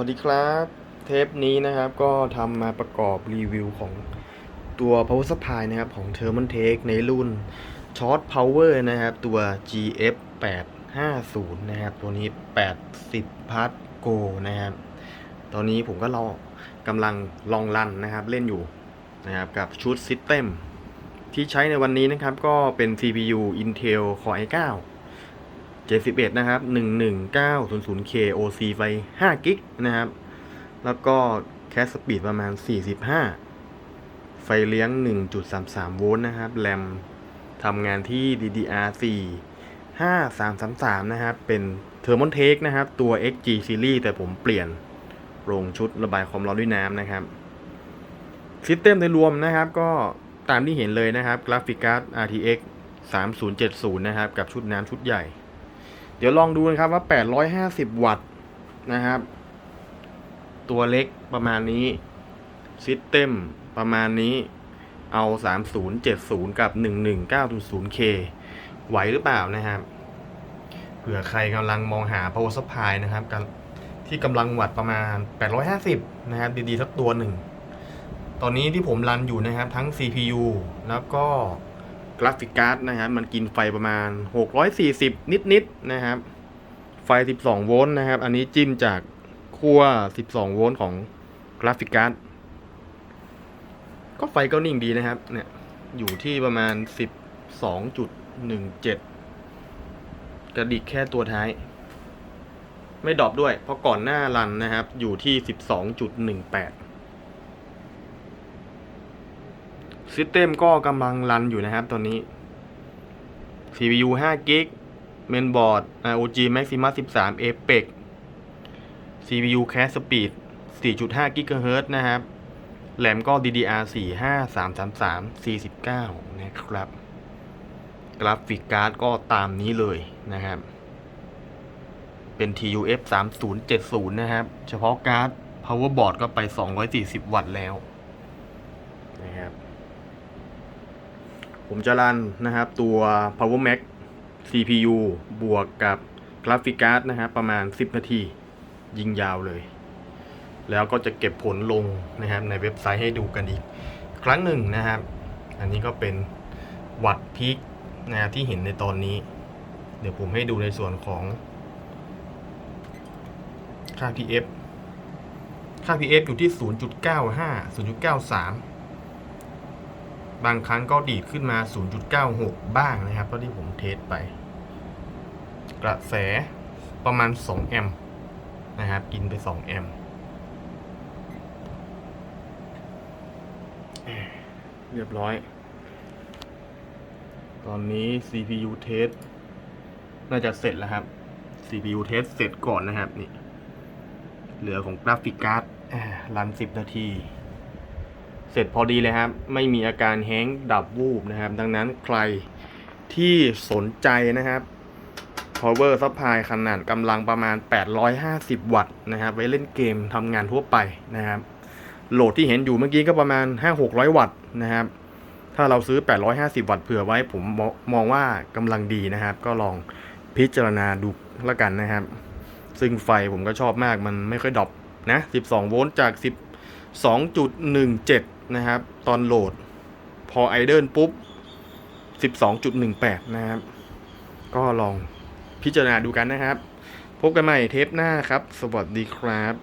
วัสดีครับ เทปนี้นะครับก็ทำมาประกอบรีวิวของตัว power supply นะครับ ของ t h e r m a n t e c ในรุ่น Short Power นะครับ ตัว GF 850นะครับ ตัวนี้ 80 พัทโกนะครับ ตอนนี้ผมก็รอกำลังลองรันนะครับ เล่นอยู่นะครับ กับชุด System ที่ใช้ในวันนี้นะครับ ก็เป็น CPU Intel Core i9 71นะครับ 11900K OC ไฟ5กิกนะครับ แล้วก็แคสสปีดประมาณ 45 ไฟเลี้ยง 1.33 โวลต์นะครับ แรมทำงานที่ DDR4 5333 นะครับ เป็น Thermaltake นะครับ ตัว XG Series แต่ผมเปลี่ยนโรงชุดระบายความร้อนด้วยน้ำนะครับซิสเต็มโดยรวมนะครับก็ตามที่เห็นเลยนะครับกราฟิกการ์ด RTX 3070 นะครับ กับชุดน้ำชุดใหญ่ เดี๋ยวลองดูนะครับว่า 850 วัตต์นะครับ ตัวเล็กประมาณนี้ซิสเต็มประมาณนี้เอา 3070 กับ 119.0K ไหวหรือเปล่านะครับ เผื่อใครกำลังมองหา power supply นะครับกันที่กำลังวัตต์ประมาณ 850 นะครับ ดี ๆ สักตัวหนึ่ง ตอนนี้ที่ผมรันอยู่นะครับ ทั้ง CPU แล้วก็ กราฟิกการ์ดนะครับ มันกินไฟประมาณ 640 นิดๆนะครับ ไฟ 12 โวลต์นะครับ อันนี้จิ้มจากขั้ว 12 โวลต์ของกราฟิกการ์ด ก็ไฟก็นิ่งดีนะครับ เนี่ย อยู่ที่ประมาณ 12.17 กระดิกแค่ตัวท้าย ไม่ดรอปด้วย เพราะก่อนหน้ารันนะครับ อยู่ที่ 12.18 ซิสเต็มก็กำลังรันอยู่นะครับตอนนี้ CPU 5 g b เมนบอร์ด ROG Maximus 13 Apex CPU Cache Speed 4.5 GHz นะครับแรมก็ DDR4 5333 49 นะครับ กราฟิกการ์ดก็ตามนี้เลยนะครับ เป็น TUF 3070 นะครับ เฉพาะการ์ด Power Board ก็ไป 240 วัตต์แล้วนะครับ ผมจะรันนะครับตัว Power Mac CPU บวกกับกราฟิกการ์ดนะครับประมาณ 10 นาที ยิงยาวเลย แล้วก็จะเก็บผลลงนะครับในเว็บไซต์ให้ดูกันอีก ครั้งหนึ่งนะครับ อันนี้ก็เป็นวัตพีคนะที่เห็นในตอนนี้ เดี๋ยวผมให้ดูในส่วนของ ค่า PF ค่า PF อยู่ที่ 0.95 0.93 บางครั้งก็ดีดขึ้นมา 0.96 บ้างนะครับเท่าที่ผมเทสไป กระแสประมาณ 2 แอมป์นะครับ กินไป 2 แอมป์เรียบร้อย ตอนนี้ CPU เทสน่าจะเสร็จแล้วครับ CPU เทสเสร็จก่อนนะครับ นี่ เหลือของกราฟิกการ์ดรัน 10 นาที เสร็จพอดีเลยครับ ไม่มีอาการแห้งดับวูบนะครับ ดังนั้นใครที่สนใจนะครับ power supply ขนาดกำลังประมาณ 850 วัตต์นะครับ ไว้เล่นเกมทำงานทั่วไปนะครับ โหลดที่เห็นอยู่เมื่อกี้ก็ประมาณ 5-600 วัตต์นะครับ ถ้าเราซื้อ 850 วัตต์เผื่อไว้ผมมองว่ากำลังดีนะครับ ก็ลองพิจารณาดูล้วกันนะครับ ซึ่งไฟผมก็ชอบมากมันไม่ค่อยดรอปนะ 12 โวลต์จาก 12.17 นะครับ ตอนโหลดพอไอเดิลปุ๊บ 12.18 นะครับ ก็ลองพิจารณาดูกันนะครับ พบกันใหม่เทปหน้าครับ สวัสดีครับ